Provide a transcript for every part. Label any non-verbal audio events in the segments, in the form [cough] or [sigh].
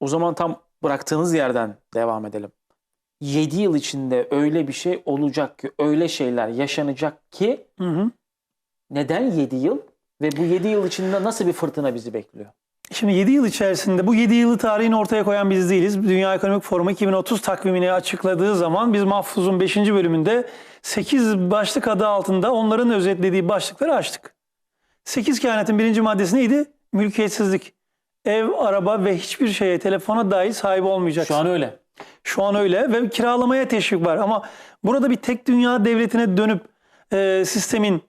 O zaman tam bıraktığınız yerden devam edelim. 7 yıl içinde öyle bir şey olacak ki, öyle şeyler yaşanacak ki Hı hı. neden 7 yıl? Ve bu 7 yıl içinde nasıl bir fırtına bizi bekliyor? Şimdi 7 yıl içerisinde bu 7 yılı tarihini ortaya koyan biz değiliz. Dünya Ekonomik Forumu 2030 takvimini açıkladığı zaman biz Mahfuz'un 5. bölümünde 8 başlık adı altında onların özetlediği başlıkları açtık. 8 kehanetin birinci maddesi neydi? Mülkiyetsizlik. Ev, araba ve hiçbir şeye, telefona dahi sahip olmayacaksın. Şu an öyle. Şu an öyle ve kiralamaya teşvik var. Ama burada bir tek dünya devletine dönüp e, sistemin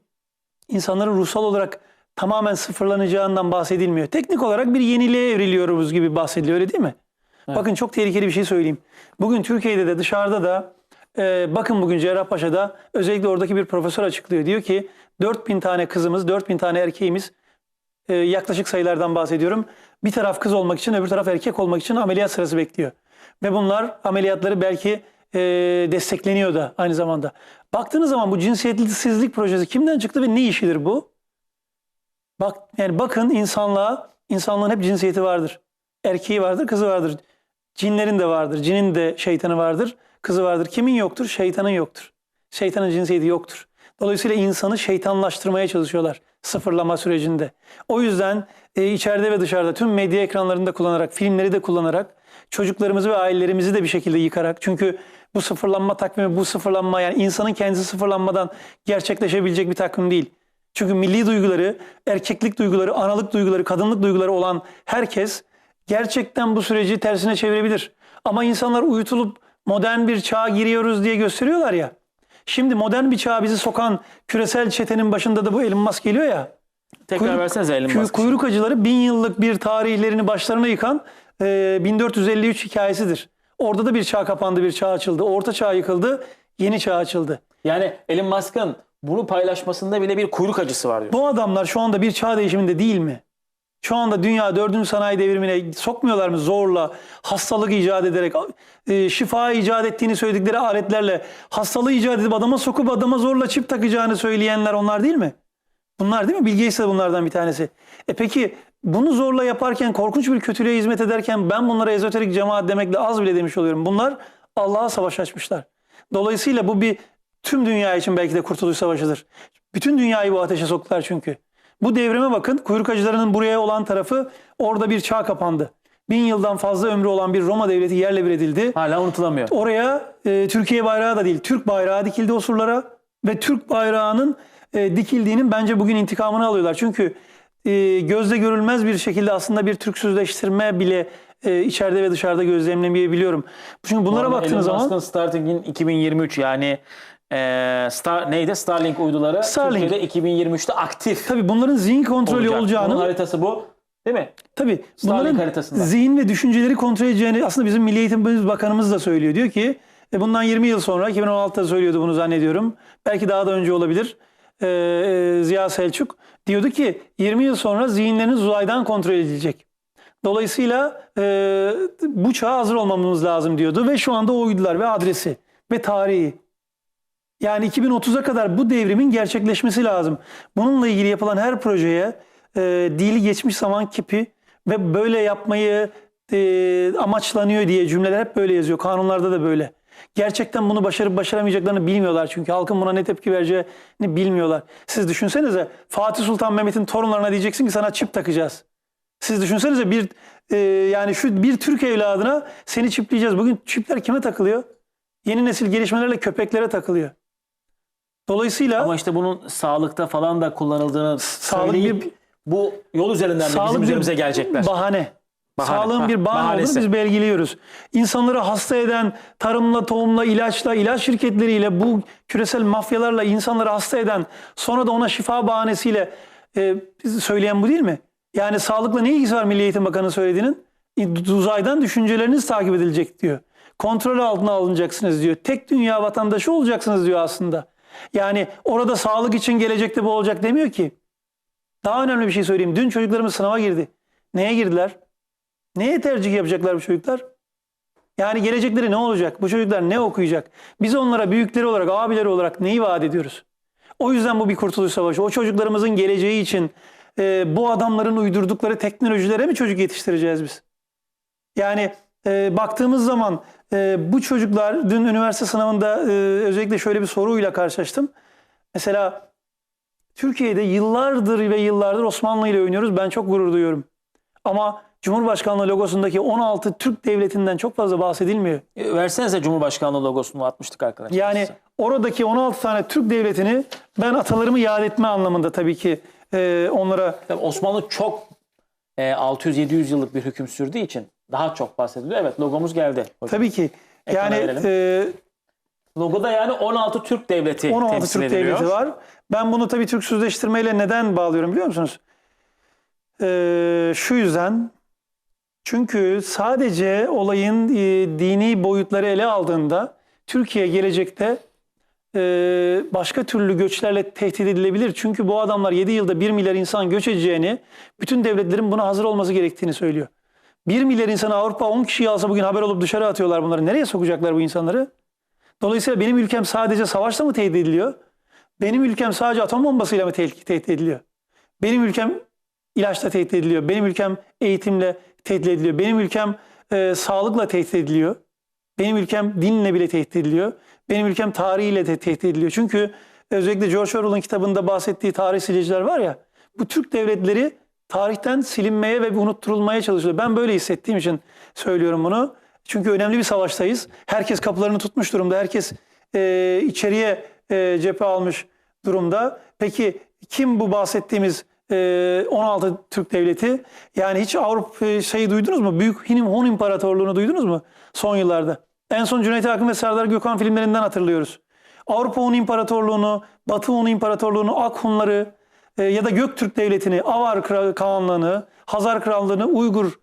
insanların ruhsal olarak tamamen sıfırlanacağından bahsedilmiyor. Teknik olarak bir yeniliğe evriliyoruz gibi bahsediliyor öyle değil mi? Evet. Bakın çok tehlikeli bir şey söyleyeyim. Bugün Türkiye'de de dışarıda da e, bakın bugün Cerrahpaşa'da özellikle oradaki bir profesör açıklıyor. Diyor ki 4000 tane kızımız, 4000 tane erkeğimiz e, yaklaşık sayılardan bahsediyorum. Bir taraf kız olmak için öbür taraf erkek olmak için ameliyat sırası bekliyor. Ve bunlar ameliyatları belki e, destekleniyor da aynı zamanda. Baktığınız zaman bu cinsiyetsizlik projesi kimden çıktı ve ne işidir bu? Bak yani bakın insanlığa, insanlığın hep cinsiyeti vardır. Erkeği vardır, kızı vardır. Cinlerin de vardır. Cinin de şeytanı vardır, kızı vardır. Kimin yoktur? Şeytanın yoktur. Şeytanın cinsiyeti yoktur. Dolayısıyla insanı şeytanlaştırmaya çalışıyorlar sıfırlama sürecinde. O yüzden e, içeride ve dışarıda tüm medya ekranlarında kullanarak, filmleri de kullanarak, çocuklarımızı ve ailelerimizi de bir şekilde yıkarak. Çünkü bu sıfırlanma takvimi, bu sıfırlanma yani insanın kendisi sıfırlanmadan gerçekleşebilecek bir takvim değil. Çünkü milli duyguları, erkeklik duyguları, analık duyguları, kadınlık duyguları olan herkes gerçekten bu süreci tersine çevirebilir. Ama insanlar uyutulup modern bir çağa giriyoruz diye gösteriyorlar ya. Şimdi modern bir çağa bizi sokan küresel çetenin başında da bu Elon Musk geliyor ya. Tekrar Kuyruk- versenize Kü- Musk. kuyruk acıları bin yıllık bir tarihlerini başlarına yıkan e, 1453 hikayesidir. Orada da bir çağ kapandı, bir çağ açıldı. Orta çağ yıkıldı, yeni çağ açıldı. Yani Elon Musk'ın bunu paylaşmasında bile bir kuyruk acısı var diyor. Bu adamlar şu anda bir çağ değişiminde değil mi? Şu anda dünya dördüncü sanayi devrimine sokmuyorlar mı zorla hastalık icat ederek e, şifa icat ettiğini söyledikleri aletlerle hastalığı icat edip adama sokup adama zorla çip takacağını söyleyenler onlar değil mi? Bunlar değil mi? Bill Gates de bunlardan bir tanesi. E peki bunu zorla yaparken korkunç bir kötülüğe hizmet ederken ben bunlara ezoterik cemaat demekle az bile demiş oluyorum. Bunlar Allah'a savaş açmışlar. Dolayısıyla bu bir tüm dünya için belki de kurtuluş savaşıdır. Bütün dünyayı bu ateşe soktular çünkü. Bu devrime bakın kuyruk acılarının buraya olan tarafı orada bir çağ kapandı. Bin yıldan fazla ömrü olan bir Roma devleti yerle bir edildi. Hala unutulamıyor. Oraya e, Türkiye bayrağı da değil, Türk bayrağı dikildi o surlara ve Türk bayrağının e, dikildiğinin bence bugün intikamını alıyorlar. Çünkü e, gözle görülmez bir şekilde aslında bir Türksüzleştirme bile e, içeride ve dışarıda gözlemlemeyebiliyorum. Çünkü bunlara Ama baktığınız Elon zaman Musk'ın Starlink'in 2023 yani e, Star neydi? Starlink uyduları Starlink. Türkiye'de 2023'te aktif tabii bunların zihin kontrolü olacak. olacağını Bunun haritası bu. Değil mi? Tabii Starlink bunların haritasında. zihin ve düşünceleri kontrol edeceğini aslında bizim Milli Eğitim Bakanımız da söylüyor. Diyor ki e, bundan 20 yıl sonra 2016'da söylüyordu bunu zannediyorum. Belki daha da önce olabilir. E, e, Ziya Selçuk diyordu ki 20 yıl sonra zihinleriniz uzaydan kontrol edilecek. Dolayısıyla e, bu çağa hazır olmamız lazım diyordu ve şu anda o uydular ve adresi ve tarihi. Yani 2030'a kadar bu devrimin gerçekleşmesi lazım. Bununla ilgili yapılan her projeye e, dili geçmiş zaman kipi ve böyle yapmayı e, amaçlanıyor diye cümleler hep böyle yazıyor. Kanunlarda da böyle. Gerçekten bunu başarıp başaramayacaklarını bilmiyorlar çünkü halkın buna ne tepki vereceğini bilmiyorlar. Siz düşünsenize Fatih Sultan Mehmet'in torunlarına diyeceksin ki sana çip takacağız. Siz düşünsenize bir e, yani şu bir Türk evladına seni çipleyeceğiz. Bugün çipler kime takılıyor? Yeni nesil gelişmelerle köpeklere takılıyor. Dolayısıyla Ama işte bunun sağlıkta falan da kullanıldığını Sağlık söyleyip bir- bu yol üzerinden de bizim üzerimize gelecekler. Bahane. Bahane, Sağlığın bir bahane olduğunu biz belgiliyoruz. İnsanları hasta eden tarımla, tohumla, ilaçla, ilaç şirketleriyle, bu küresel mafyalarla insanları hasta eden, sonra da ona şifa bahanesiyle e, söyleyen bu değil mi? Yani sağlıkla ne ilgisi var Milli Eğitim Bakanı söylediğinin? E, Uzaydan düşünceleriniz takip edilecek diyor. Kontrol altına alınacaksınız diyor. Tek dünya vatandaşı olacaksınız diyor aslında. Yani orada sağlık için gelecekte bu olacak demiyor ki. Daha önemli bir şey söyleyeyim. Dün çocuklarımız sınava girdi. Neye girdiler? Neye tercih yapacaklar bu çocuklar? Yani gelecekleri ne olacak? Bu çocuklar ne okuyacak? Biz onlara büyükleri olarak, abileri olarak neyi vaat ediyoruz? O yüzden bu bir kurtuluş savaşı. O çocuklarımızın geleceği için e, bu adamların uydurdukları teknolojilere mi çocuk yetiştireceğiz biz? Yani e, baktığımız zaman e, bu çocuklar dün üniversite sınavında e, özellikle şöyle bir soruyla karşılaştım. Mesela Türkiye'de yıllardır ve yıllardır Osmanlı ile oynuyoruz. Ben çok gurur duyuyorum. Ama Cumhurbaşkanlığı logosundaki 16 Türk devletinden çok fazla bahsedilmiyor. E, Versenize Cumhurbaşkanlığı logosunu atmıştık arkadaşlar. Yani size. oradaki 16 tane Türk devletini ben atalarımı yad etme anlamında tabii ki e, onlara Tabii Osmanlı çok e, 600-700 yıllık bir hüküm sürdüğü için daha çok bahsediliyor. Evet logomuz geldi. hocam. tabii ki Ekrana yani verelim. e, Logoda yani 16 Türk devleti 16 temsil Türk ediliyor. devleti var. Ben bunu tabii Türk sözleştirmeyle neden bağlıyorum biliyor musunuz? Ee, şu yüzden çünkü sadece olayın e, dini boyutları ele aldığında Türkiye gelecekte e, başka türlü göçlerle tehdit edilebilir. Çünkü bu adamlar 7 yılda 1 milyar insan göç edeceğini, bütün devletlerin buna hazır olması gerektiğini söylüyor. 1 milyar insanı Avrupa 10 kişiyi alsa bugün haber olup dışarı atıyorlar bunları. Nereye sokacaklar bu insanları? Dolayısıyla benim ülkem sadece savaşla mı tehdit ediliyor? Benim ülkem sadece atom bombasıyla mı tehdit, ediliyor? Benim ülkem ilaçla tehdit ediliyor. Benim ülkem eğitimle tehdit ediliyor. Benim ülkem e, sağlıkla tehdit ediliyor. Benim ülkem dinle bile tehdit ediliyor. Benim ülkem tarihiyle de tehdit ediliyor. Çünkü özellikle George Orwell'ın kitabında bahsettiği tarih siliciler var ya, bu Türk devletleri tarihten silinmeye ve unutturulmaya çalışılıyor. Ben böyle hissettiğim için söylüyorum bunu. Çünkü önemli bir savaştayız. Herkes kapılarını tutmuş durumda. Herkes e, içeriye e, cephe almış durumda. Peki kim bu bahsettiğimiz e, 16 Türk devleti? Yani hiç Avrupa e, şeyi duydunuz mu? Büyük Hin Hun İmparatorluğu'nu duydunuz mu son yıllarda? En son Cüneyt Arkın ve Serdar Gökhan filmlerinden hatırlıyoruz. Avrupa Hun İmparatorluğu'nu, Batı Hun İmparatorluğu'nu, Ak Hunları e, ya da Göktürk Devleti'ni, Avar Kra- Kağanlığı'nı, Hazar Krallığı'nı, Uygur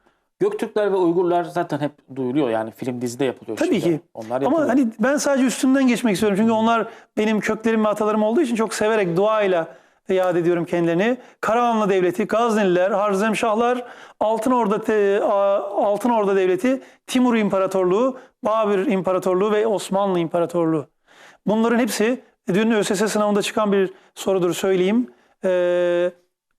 Göktürkler ve Uygurlar zaten hep duyuluyor yani film dizide yapılıyor. Tabii şimdi. ki. Onlar Ama yapılıyor. hani ben sadece üstünden geçmek istiyorum. Çünkü onlar benim köklerim ve atalarım olduğu için çok severek duayla yad ediyorum kendilerini. Karahanlı Devleti, Gazneliler, Harzemşahlar, Altın Orda Altın Orda Devleti, Timur İmparatorluğu, Babür İmparatorluğu ve Osmanlı İmparatorluğu. Bunların hepsi dün ÖSS sınavında çıkan bir sorudur söyleyeyim. Ee,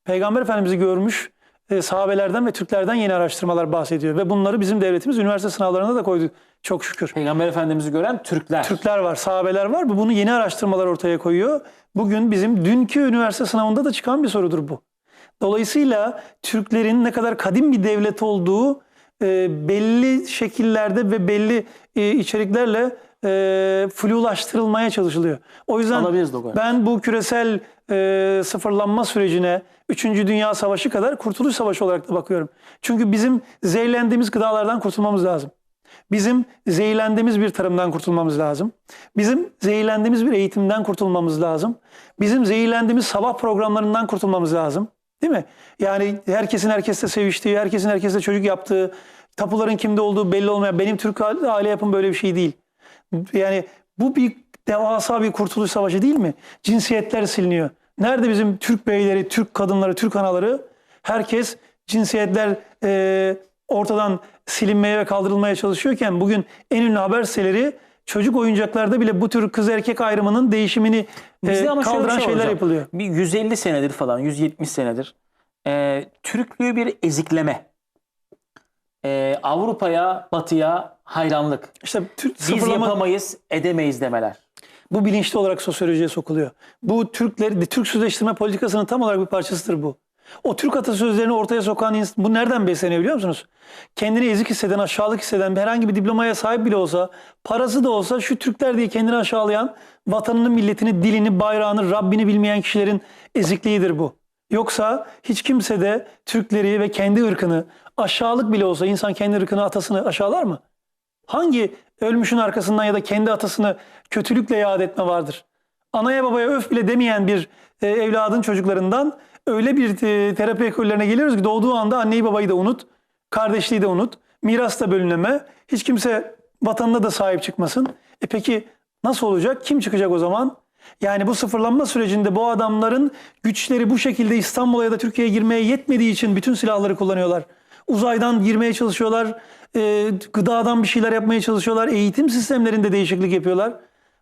Peygamber Efendimiz'i görmüş e, sahabelerden ve Türklerden yeni araştırmalar bahsediyor. Ve bunları bizim devletimiz üniversite sınavlarına da koydu çok şükür. Peygamber Efendimiz'i gören Türkler. Türkler var, sahabeler var. Bu Bunu yeni araştırmalar ortaya koyuyor. Bugün bizim dünkü üniversite sınavında da çıkan bir sorudur bu. Dolayısıyla Türklerin ne kadar kadim bir devlet olduğu e, belli şekillerde ve belli e, içeriklerle e, flulaştırılmaya çalışılıyor. O yüzden ben bu küresel e, sıfırlanma sürecine 3. Dünya Savaşı kadar Kurtuluş Savaşı olarak da bakıyorum. Çünkü bizim zehirlendiğimiz gıdalardan kurtulmamız lazım. Bizim zehirlendiğimiz bir tarımdan kurtulmamız lazım. Bizim zehirlendiğimiz bir eğitimden kurtulmamız lazım. Bizim zehirlendiğimiz sabah programlarından kurtulmamız lazım. Değil mi? Yani herkesin herkesle seviştiği, herkesin herkesle çocuk yaptığı, tapuların kimde olduğu belli olmayan, benim Türk aile yapım böyle bir şey değil. Yani bu bir devasa bir kurtuluş savaşı değil mi? Cinsiyetler siliniyor. Nerede bizim Türk beyleri, Türk kadınları, Türk anaları? Herkes cinsiyetler e, ortadan silinmeye ve kaldırılmaya çalışıyorken bugün en ünlü haber siteleri çocuk oyuncaklarda bile bu tür kız erkek ayrımının değişimini e, ama kaldıran şey şeyler hocam. yapılıyor. Bir 150 senedir falan, 170 senedir e, Türklüğü bir ezikleme. E, Avrupa'ya, Batı'ya hayranlık. İşte Türk Biz sıfırlama yapamayız, edemeyiz demeler. bu bilinçli olarak sosyolojiye sokuluyor. Bu Türkleri, Türk sözleştirme politikasının tam olarak bir parçasıdır bu. O Türk atasözlerini ortaya sokan ins- bu nereden besleniyor biliyor musunuz? Kendini ezik hisseden, aşağılık hisseden, herhangi bir diplomaya sahip bile olsa, parası da olsa şu Türkler diye kendini aşağılayan, vatanını, milletini, dilini, bayrağını, Rabbini bilmeyen kişilerin ezikliğidir bu. Yoksa hiç kimse de Türkleri ve kendi ırkını aşağılık bile olsa insan kendi ırkını, atasını aşağılar mı? Hangi ölmüşün arkasından ya da kendi atasını kötülükle yad etme vardır? Anaya babaya öf bile demeyen bir e, evladın çocuklarından öyle bir e, terapi ekollerine geliyoruz ki doğduğu anda anneyi babayı da unut, kardeşliği de unut, miras da bölüneme, hiç kimse vatanına da sahip çıkmasın. E peki nasıl olacak? Kim çıkacak o zaman? Yani bu sıfırlanma sürecinde bu adamların güçleri bu şekilde İstanbul'a ya da Türkiye'ye girmeye yetmediği için bütün silahları kullanıyorlar. Uzaydan girmeye çalışıyorlar, e, gıdadan bir şeyler yapmaya çalışıyorlar, eğitim sistemlerinde değişiklik yapıyorlar.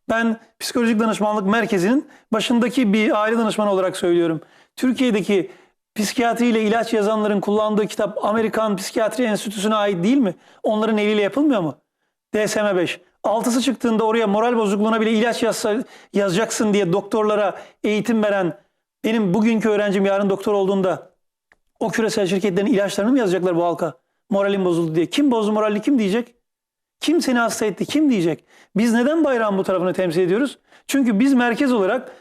Ben psikolojik danışmanlık merkezinin başındaki bir aile danışmanı olarak söylüyorum. Türkiye'deki psikiyatri ile ilaç yazanların kullandığı kitap Amerikan Psikiyatri Enstitüsü'ne ait değil mi? Onların eliyle yapılmıyor mu? DSM-5. Altısı çıktığında oraya moral bozukluğuna bile ilaç yazsa, yazacaksın diye doktorlara eğitim veren benim bugünkü öğrencim yarın doktor olduğunda o küresel şirketlerin ilaçlarını mı yazacaklar bu halka? Moralim bozuldu diye. Kim bozdu moralini kim diyecek? Kim seni hasta etti kim diyecek? Biz neden bayrağın bu tarafını temsil ediyoruz? Çünkü biz merkez olarak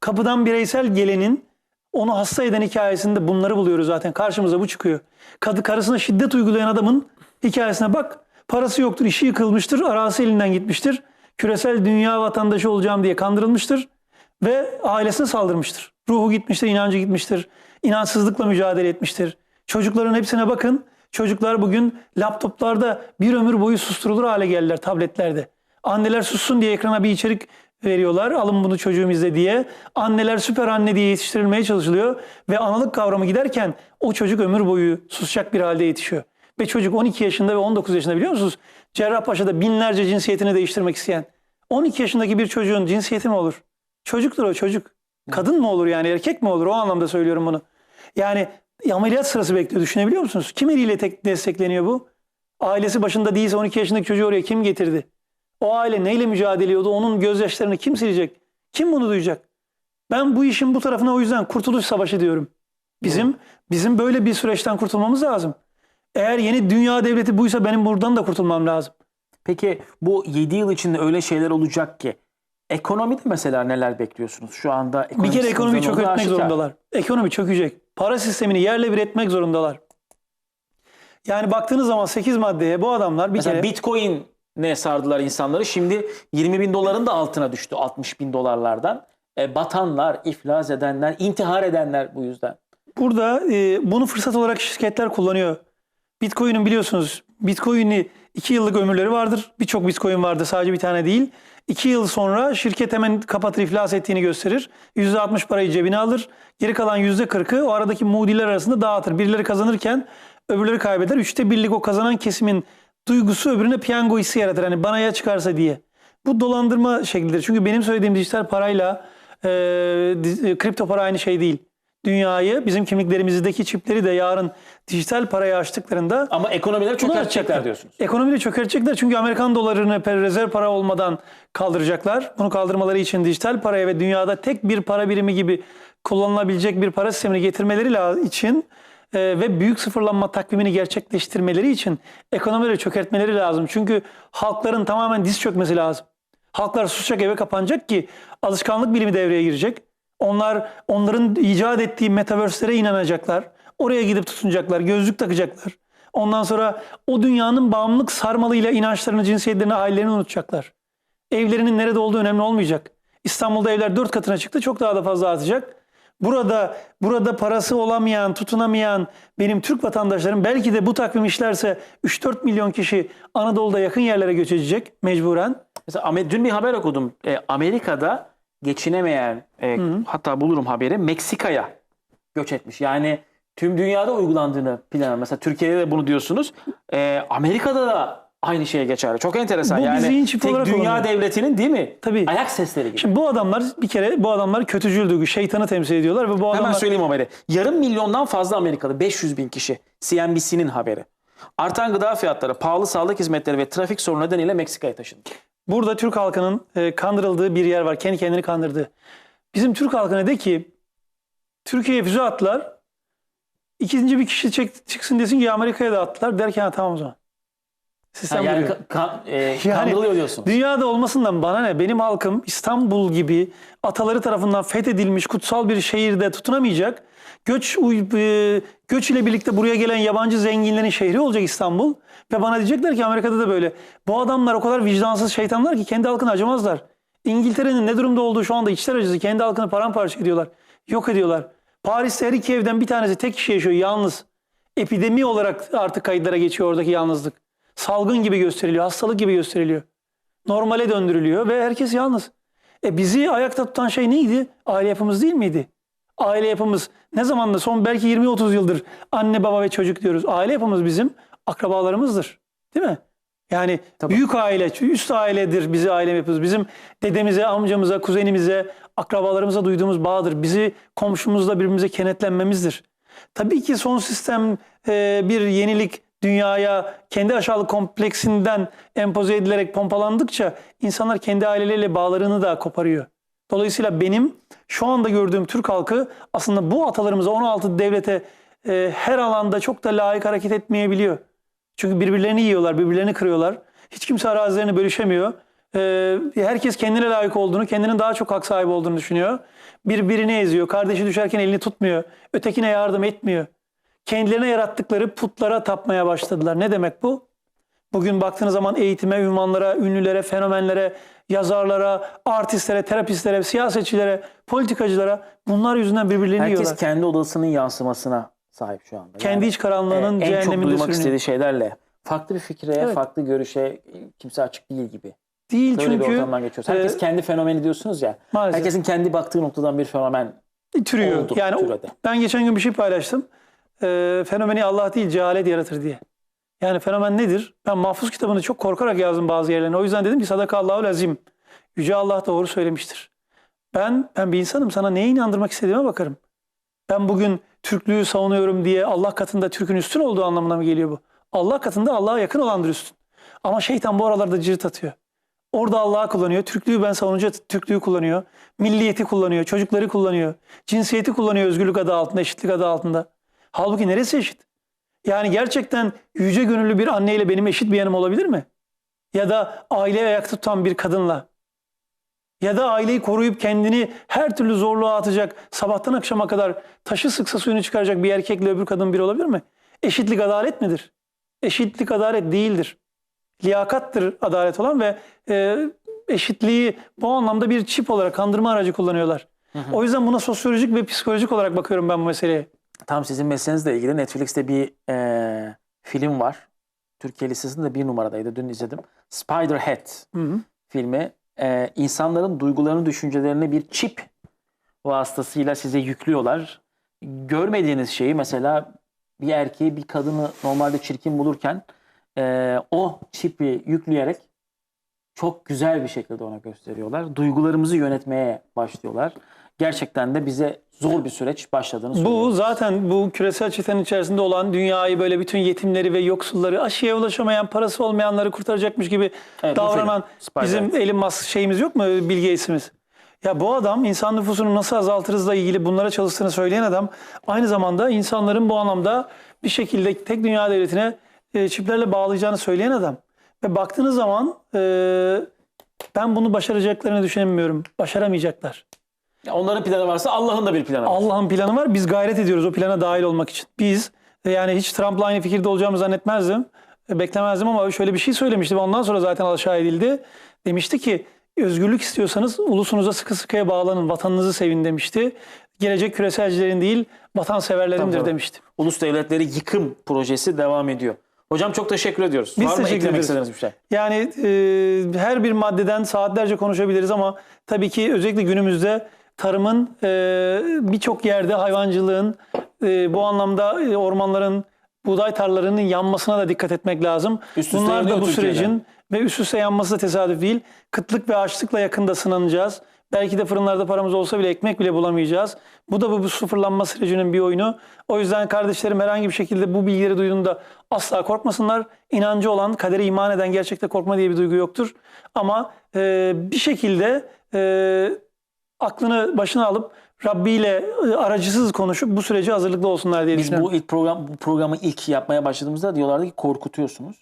kapıdan bireysel gelenin onu hasta eden hikayesinde bunları buluyoruz zaten. Karşımıza bu çıkıyor. Kadı karısına şiddet uygulayan adamın hikayesine bak. Parası yoktur, işi yıkılmıştır, arası elinden gitmiştir. Küresel dünya vatandaşı olacağım diye kandırılmıştır ve ailesine saldırmıştır. Ruhu gitmiştir, inancı gitmiştir. İnançsızlıkla mücadele etmiştir. Çocukların hepsine bakın. Çocuklar bugün laptoplarda bir ömür boyu susturulur hale geldiler tabletlerde. Anneler sussun diye ekrana bir içerik veriyorlar. Alın bunu çocuğum izle diye. Anneler süper anne diye yetiştirilmeye çalışılıyor. Ve analık kavramı giderken o çocuk ömür boyu susacak bir halde yetişiyor. Ve çocuk 12 yaşında ve 19 yaşında biliyor musunuz? Cerrahpaşa'da binlerce cinsiyetini değiştirmek isteyen. 12 yaşındaki bir çocuğun cinsiyeti mi olur? Çocuktur o çocuk. Kadın mı olur yani erkek mi olur? O anlamda söylüyorum bunu. Yani ameliyat sırası bekliyor düşünebiliyor musunuz? Kim eliyle tek destekleniyor bu? Ailesi başında değilse 12 yaşındaki çocuğu oraya kim getirdi? O aile neyle mücadele ediyordu? Onun gözyaşlarını kim silecek? Kim bunu duyacak? Ben bu işin bu tarafına o yüzden kurtuluş savaşı diyorum. Bizim bizim böyle bir süreçten kurtulmamız lazım. Eğer yeni dünya devleti buysa benim buradan da kurtulmam lazım. Peki bu 7 yıl içinde öyle şeyler olacak ki ekonomide mesela neler bekliyorsunuz? Şu anda Bir kere ekonomiyi aşikar. zorundalar. Ekonomi çökecek. Para sistemini yerle bir etmek zorundalar. Yani baktığınız zaman 8 maddeye bu adamlar bir Mesela kere Bitcoin ne sardılar insanları? Şimdi 20 bin doların da altına düştü 60 bin dolarlardan. E, batanlar, iflas edenler, intihar edenler bu yüzden. Burada e, bunu fırsat olarak şirketler kullanıyor. Bitcoin'in biliyorsunuz Bitcoin'i 2 yıllık ömürleri vardır. Birçok Bitcoin vardı sadece bir tane değil. 2 yıl sonra şirket hemen kapatır iflas ettiğini gösterir. %60 parayı cebine alır. Geri kalan %40'ı o aradaki mudiler arasında dağıtır. Birileri kazanırken öbürleri kaybeder. Üçte birlik o kazanan kesimin duygusu öbürüne piyango hissi yaratır. Hani bana ya çıkarsa diye. Bu dolandırma şeklidir. Çünkü benim söylediğim dijital parayla e, e, kripto para aynı şey değil. Dünyayı, bizim kimliklerimizdeki çipleri de yarın dijital paraya açtıklarında Ama ekonomileri çökertecekler açacaklar diyorsunuz. Ekonomiyi çökertecekler çünkü Amerikan dolarını rezerv para olmadan kaldıracaklar. Bunu kaldırmaları için dijital paraya ve dünyada tek bir para birimi gibi kullanılabilecek bir para sistemini getirmeleri için e, ve büyük sıfırlanma takvimini gerçekleştirmeleri için ekonomileri çökertmeleri lazım. Çünkü halkların tamamen diz çökmesi lazım. Halklar susacak eve kapanacak ki alışkanlık bilimi devreye girecek. Onlar onların icat ettiği metaverse'lere inanacaklar. Oraya gidip tutunacaklar, gözlük takacaklar. Ondan sonra o dünyanın bağımlılık sarmalıyla inançlarını, cinsiyetlerini, ailelerini unutacaklar. Evlerinin nerede olduğu önemli olmayacak. İstanbul'da evler dört katına çıktı, çok daha da fazla artacak. Burada burada parası olamayan, tutunamayan benim Türk vatandaşlarım belki de bu takvim işlerse 3-4 milyon kişi Anadolu'da yakın yerlere göç edecek mecburen. Mesela dün bir haber okudum. E, Amerika'da geçinemeyen, e, hatta bulurum haberi, Meksika'ya göç etmiş. Yani tüm dünyada uygulandığını planlar. Mesela Türkiye'de de bunu diyorsunuz. E, Amerika'da da aynı şeye geçerli. Çok enteresan. Bu yani zihin çipi tek olarak dünya kullanılıyor. devletinin değil mi? Tabii. Ayak sesleri gibi. Şimdi bu adamlar bir kere bu adamlar kötücül duygu, şeytanı temsil ediyorlar ve bu Hemen adamlar söyleyeyim haberi. Yarım milyondan fazla Amerikalı, 500 bin kişi. CNBC'nin haberi. Artan gıda fiyatları, pahalı sağlık hizmetleri ve trafik sorunu nedeniyle Meksika'ya taşındı. Burada Türk halkının e, kandırıldığı bir yer var. Kendi kendini kandırdığı. Bizim Türk halkına de ki Türkiye'ye füze attılar. İkinci bir kişi çek, çıksın desin ki Amerika'ya da attılar. Derken ha, tamam o zaman. Sistem yani ka- ka- e, [laughs] Yani kandırılıyor diyorsun. Dünyada olmasından bana ne? Benim halkım İstanbul gibi ataları tarafından fethedilmiş kutsal bir şehirde tutunamayacak. Göç e, göç ile birlikte buraya gelen yabancı zenginlerin şehri olacak İstanbul ve bana diyecekler ki Amerika'da da böyle. Bu adamlar o kadar vicdansız şeytanlar ki kendi halkını acımazlar. İngiltere'nin ne durumda olduğu şu anda içler acısı kendi halkını paramparça ediyorlar. Yok ediyorlar. Paris'te her iki evden bir tanesi tek kişi yaşıyor yalnız. Epidemi olarak artık kayıtlara geçiyor oradaki yalnızlık. Salgın gibi gösteriliyor, hastalık gibi gösteriliyor normale döndürülüyor ve herkes yalnız. E bizi ayakta tutan şey neydi? Aile yapımız değil miydi? Aile yapımız ne zamandır son belki 20-30 yıldır anne baba ve çocuk diyoruz. Aile yapımız bizim akrabalarımızdır. Değil mi? Yani büyük aile, üst ailedir bizi aile yapımız. Bizim dedemize, amcamıza, kuzenimize, akrabalarımıza duyduğumuz bağdır. Bizi komşumuzla birbirimize kenetlenmemizdir. Tabii ki son sistem e, bir yenilik dünyaya kendi aşağılık kompleksinden empoze edilerek pompalandıkça insanlar kendi aileleriyle bağlarını da koparıyor. Dolayısıyla benim şu anda gördüğüm Türk halkı aslında bu atalarımıza 16 devlete e, her alanda çok da layık hareket etmeyebiliyor. Çünkü birbirlerini yiyorlar, birbirlerini kırıyorlar. Hiç kimse arazilerini bölüşemiyor. Ee, herkes kendine layık olduğunu, kendinin daha çok hak sahibi olduğunu düşünüyor. Birbirini eziyor. Kardeşi düşerken elini tutmuyor. Ötekine yardım etmiyor. Kendilerine yarattıkları putlara tapmaya başladılar. Ne demek bu? Bugün baktığınız zaman eğitime, ünvanlara, ünlülere, fenomenlere, yazarlara, artistlere, terapistlere, siyasetçilere, politikacılara bunlar yüzünden birbirlerini Herkes yiyorlar. kendi odasının yansımasına sahip şu anda. Kendi iç karanlığının e, en çok cehenneminde duymak istediği şeylerle. Farklı bir fikre, Evet. farklı görüşe kimse açık değil gibi. Değil Böyle bir çünkü ortamdan geçiyoruz. Herkes e, kendi fenomeni diyorsunuz ya. maalesef. Herkesin kendi baktığı noktadan bir fenomen türüyor. oldu. yani türedi. ben geçen gün bir şey paylaştım. Ee, fenomeni Allah değil cehalet yaratır diye. Yani fenomen nedir? Ben Mahfuz kitabını çok korkarak yazdım bazı yerlerine. O yüzden dedim ki sadakallahu lazim. Yüce Allah doğru söylemiştir. Ben ben bir insanım. Sana neye inandırmak istediğime bakarım. Ben bugün Türklüğü savunuyorum diye Allah katında Türk'ün üstün olduğu anlamına mı geliyor bu? Allah katında Allah'a yakın olandır üstün. Ama şeytan bu aralarda cırt atıyor. Orada Allah'ı kullanıyor. Türklüğü ben savununca Türklüğü kullanıyor. Milliyeti kullanıyor. Çocukları kullanıyor. Cinsiyeti kullanıyor özgürlük adı altında, eşitlik adı altında. Halbuki neresi eşit? Yani gerçekten yüce gönüllü bir anneyle benim eşit bir yanım olabilir mi? Ya da aileyi ayakta tutan bir kadınla. Ya da aileyi koruyup kendini her türlü zorluğa atacak, sabahtan akşama kadar taşı sıksa suyunu çıkaracak bir erkekle öbür kadın bir olabilir mi? Eşitlik adalet midir? Eşitlik adalet değildir. Liyakattır adalet olan ve e, eşitliği bu anlamda bir çip olarak kandırma aracı kullanıyorlar. O yüzden buna sosyolojik ve psikolojik olarak bakıyorum ben bu meseleye. Tam sizin mesleğinizle ilgili Netflix'te bir e, film var. Türkiye listesinde bir numaradaydı. Dün izledim. Spiderhead Hı hı. filmi. E, insanların duygularını, düşüncelerini bir çip vasıtasıyla size yüklüyorlar. Görmediğiniz şeyi mesela bir erkeği bir kadını normalde çirkin bulurken e, o çipi yükleyerek çok güzel bir şekilde ona gösteriyorlar. Duygularımızı yönetmeye başlıyorlar. Gerçekten de bize zor bir süreç başladığını Bu söylüyor. zaten bu küresel çetenin içerisinde olan dünyayı böyle bütün yetimleri ve yoksulları, aşıya ulaşamayan, parası olmayanları kurtaracakmış gibi Evet, bu davranan bizim Elon Musk şeyimiz yok mu? Bill Gates'imiz. Ya bu adam insan nüfusunu nasıl azaltırızla ilgili bunlara çalıştığını söyleyen adam aynı zamanda insanların bu anlamda bir şekilde tek dünya devletine e, çiplerle bağlayacağını söyleyen adam. Ve baktığınız zaman e, ben bunu başaracaklarını düşünemiyorum. Başaramayacaklar. Ya Onların planı varsa Allah'ın da bir planı var. Allah'ın planı var. Biz gayret ediyoruz o plana dahil olmak için. Biz e, yani hiç Trump'la aynı fikirde olacağımı zannetmezdim. E, Beklemezdim ama şöyle bir şey söylemişti ve ondan sonra zaten aşağı edildi. Demişti ki özgürlük istiyorsanız ulusunuza sıkı sıkıya bağlanın, vatanınızı sevin demişti. Gelecek küreselcilerin değil vatanseverlerindir Tabii. demişti. Ulus devletleri yıkım projesi devam ediyor. Hocam çok teşekkür ediyoruz. Biz Var mı teşekkür eklemek istediğiniz bir şey? Yani e, her bir maddeden saatlerce konuşabiliriz ama tabii ki özellikle günümüzde tarımın e, birçok yerde hayvancılığın e, bu anlamda e, ormanların buğday tarlalarının yanmasına da dikkat etmek lazım. Üst Bunlar da bu Türkiye'de. sürecin ve üst üste yanması da tesadüf değil. Kıtlık ve açlıkla yakında sınanacağız. Belki de fırınlarda paramız olsa bile ekmek bile bulamayacağız. Bu da bu, bu sıfırlanma sürecinin bir oyunu. O yüzden kardeşlerim herhangi bir şekilde bu bilgileri duyduğunda asla korkmasınlar. İnancı olan, kadere iman eden gerçekte korkma diye bir duygu yoktur. Ama e, bir şekilde e, aklını başına alıp Rabbi ile e, aracısız konuşup bu sürece hazırlıklı olsunlar diye Biz bu ilk program bu programı ilk yapmaya başladığımızda diyorlardı ki korkutuyorsunuz.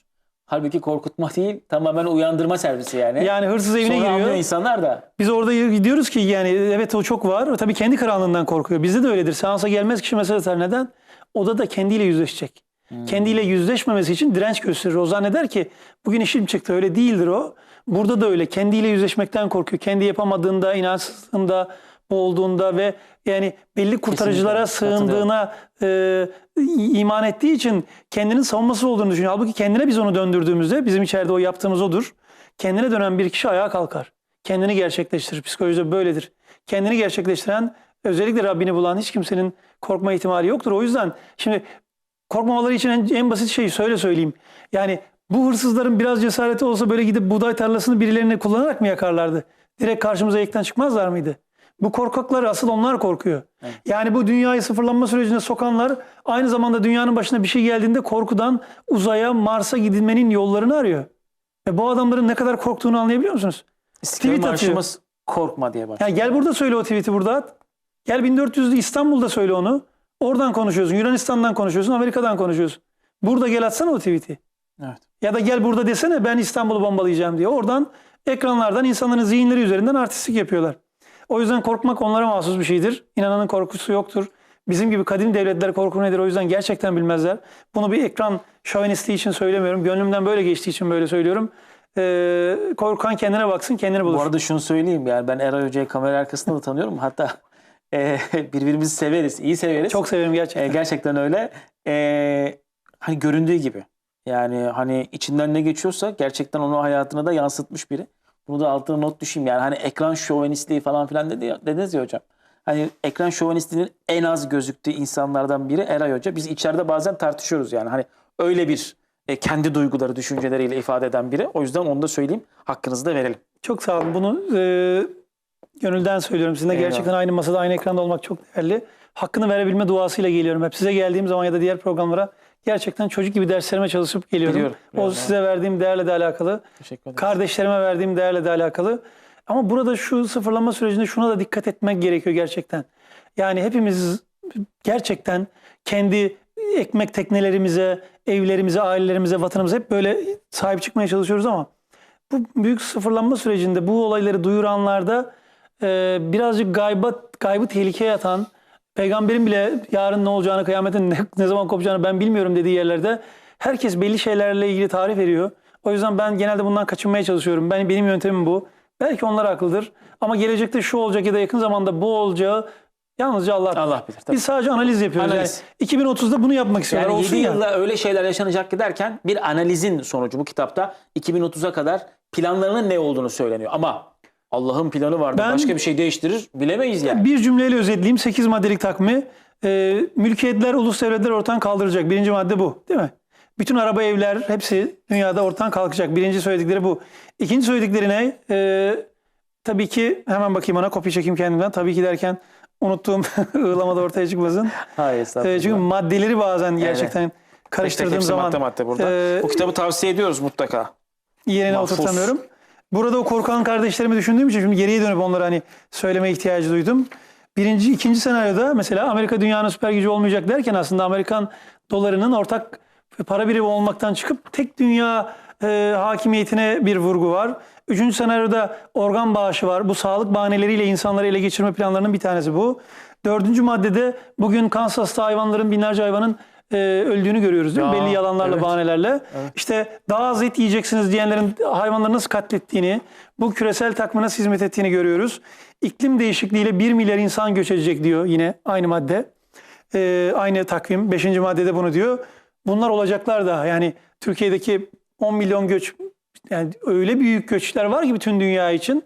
Halbuki korkutma değil, tamamen uyandırma servisi yani. Yani hırsız evine Sonra giriyor. insanlar da. Biz orada diyoruz ki yani evet o çok var. Tabii kendi karanlığından korkuyor. Bizde de öyledir. Seansa gelmez kişi mesele atar. Neden? O da kendiyle yüzleşecek. Kendiyle yüzleşmemesi için direnç gösterir. O zanneder ki bugün işim çıktı. Öyle değildir o. Burada da öyle. Kendiyle yüzleşmekten korkuyor. Kendi yapamadığında, inançsızlığında, boğulduğunda ve yani belli kurtarıcılara Kesinlikle, sığındığına e, iman ettiği için kendinin savunması olduğunu düşünüyor. Halbuki kendine biz onu döndürdüğümüzde bizim içeride o yaptığımız odur. Kendine dönen bir kişi ayağa kalkar. Kendini gerçekleştirir. Psikolojide böyledir. Kendini gerçekleştiren özellikle Rabbini bulan hiç kimsenin korkma ihtimali yoktur. O yüzden şimdi korkmamaları için en, en basit şeyi söyle söyleyeyim. Yani bu hırsızların biraz cesareti olsa böyle gidip buğday tarlasını birilerine kullanarak mı yakarlardı? Direkt karşımıza yekten çıkmazlar mıydı? Bu korkaklar asıl onlar korkuyor. Yani bu dünyayı sıfırlanma sürecine sokanlar aynı zamanda dünyanın başına bir şey geldiğinde korkudan uzaya, Mars'a gidilmenin yollarını arıyor. Ve bu adamların ne kadar korktuğunu anlayabiliyor musunuz? İstiklal Tweet atıyor. Korkma diye başlıyor. Ya gel burada söyle o tweet'i burada at. Gel 1400'lü İstanbul'da söyle onu. Oradan konuşuyorsun. Yunanistan'dan konuşuyorsun. Amerika'dan konuşuyorsun. Burada gel atsana o tweet'i. Evet. Ya da gel burada desene ben İstanbul'u bombalayacağım diye. Oradan ekranlardan insanların zihinleri üzerinden artistlik yapıyorlar. O yüzden korkmak onlara mahsus bir şeydir. İnananın korkusu yoktur. Bizim gibi kadim devletler korku nedir o yüzden gerçekten bilmezler. Bunu bir ekran şovinisti için söylemiyorum. Gönlümden böyle geçtiği için böyle söylüyorum. Ee, korkan kendine baksın kendini bulur. Bu arada şunu söyleyeyim yani ben Eray Hoca'yı kamera arkasında da tanıyorum. Hatta e, [laughs] birbirimizi severiz, iyi severiz. Çok severim E, gerçekten. gerçekten öyle. E, hani göründüğü gibi. Yani hani içinden ne geçiyorsa gerçekten onu hayatına da yansıtmış biri. Bunu da altına not düşeyim. Yani hani ekran şovenistliği falan filan dedi, ya- dediniz ya hocam. Hani ekran şovenistliğinin en az gözüktüğü insanlardan biri Eray Hoca. Biz içeride bazen tartışıyoruz yani. Hani öyle bir e, kendi duyguları, düşünceleriyle ifade eden biri. O yüzden onu da söyleyeyim. Hakkınızı da verelim. Çok sağ olun. Bunu e, gönülden söylüyorum. Sizinle Eyvallah. gerçekten aynı masada, aynı ekranda olmak çok değerli. Hakkını verebilme duasıyla geliyorum. Hep size geldiğim zaman ya da diğer programlara gerçekten çocuk gibi derslerime çalışıp geliyorum. Biliyorum, O size verdiğim değerle de alakalı. Teşekkür ederim. Kardeşlerime verdiğim değerle de alakalı. Ama burada şu sıfırlama sürecinde şuna da dikkat etmek gerekiyor gerçekten. Yani hepimiz gerçekten kendi ekmek teknelerimize, evlerimize, ailelerimize, vatanımıza hep böyle sahip çıkmaya çalışıyoruz ama bu büyük sıfırlanma sürecinde bu olayları duyuranlarda e, birazcık gayba, gaybı tehlikeye atan, peygamberin bile yarın ne olacağını, kıyametin ne, ne zaman kopacağını ben bilmiyorum dediği yerlerde herkes belli şeylerle ilgili tarif veriyor. O yüzden ben genelde bundan kaçınmaya çalışıyorum. Ben Benim yöntemim bu. Belki onlar haklıdır ama gelecekte şu olacak ya da yakın zamanda bu olacağı yalnızca Allah bilir. Allah bilir. Tabii. Biz sadece analiz yapıyoruz. Analiz. Yani 2030'da bunu yapmak istiyorlar. Yani Olsun 7 ya. yılda öyle şeyler yaşanacak derken bir analizin sonucu bu kitapta 2030'a kadar planlarının ne olduğunu söyleniyor. Ama Allah'ın planı vardı. Ben- Başka bir şey değiştirir bilemeyiz yani. Bir cümleyle özetleyeyim. 8 maddelik takvimi. Ee, mülkiyetler, ulus devletler ortadan kaldıracak. Birinci madde bu. Değil mi? Bütün araba evler hepsi dünyada ortadan kalkacak. Birinci söyledikleri bu. İkinci söyledikleri ne? Ee, tabii ki hemen bakayım ona kopya çekeyim kendimden. Tabii ki derken unuttuğum [laughs] ığlamada ortaya çıkmasın. Hayır estağfurullah. Ee, çünkü maddeleri bazen gerçekten tek karıştırdığım hepsi zaman madde madde burada. Ee, bu kitabı tavsiye ediyoruz mutlaka. yerine Mahfuz. oturtamıyorum. Burada o korkan kardeşlerimi düşündüğüm için şimdi geriye dönüp onlara hani söyleme ihtiyacı duydum. Birinci, ikinci senaryoda mesela Amerika dünyanın süper gücü olmayacak derken aslında Amerikan dolarının ortak para birimi olmaktan çıkıp tek dünya e, hakimiyetine bir vurgu var. Üçüncü senaryoda organ bağışı var. Bu sağlık bahaneleriyle insanları ele geçirme planlarının bir tanesi bu. Dördüncü maddede bugün Kansas'ta hayvanların binlerce hayvanın e, öldüğünü görüyoruz değil mi? Ya, Belli yalanlarla, evet. bahanelerle. İşte daha az et yiyeceksiniz diyenlerin hayvanları nasıl katlettiğini, bu küresel takvime nasıl hizmet ettiğini görüyoruz. İklim değişikliğiyle 1 milyar insan göç edecek diyor yine aynı madde. Ee, aynı takvim 5. maddede bunu diyor. Bunlar olacaklar da yani Türkiye'deki 10 milyon göç yani öyle büyük göçler var ki bütün dünya için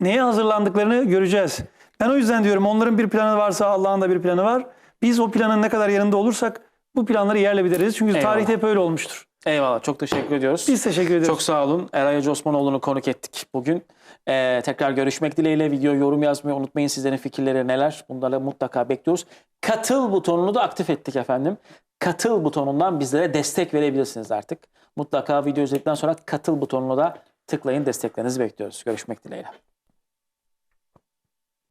neye hazırlandıklarını göreceğiz. Ben o yüzden diyorum onların bir planı varsa Allah'ın da bir planı var. Biz o planın ne kadar yanında olursak bu planları yerle bir ederiz. Çünkü Eyvallah. tarihte hep öyle olmuştur. Eyvallah çok teşekkür ediyoruz. Biz teşekkür ederiz. Çok sağ olun. Eray Hacı Osmanoğlu'nu konuk ettik bugün. Ee, tekrar görüşmek dileğiyle. Video yorum yazmayı unutmayın. Sizlerin fikirleri neler? Bunları mutlaka bekliyoruz. Katıl butonunu da aktif ettik efendim. Katıl butonundan bizlere destek verebilirsiniz artık. Mutlaka video izledikten sonra katıl butonunu da tıklayın. Desteklerinizi bekliyoruz. Görüşmek dileğiyle.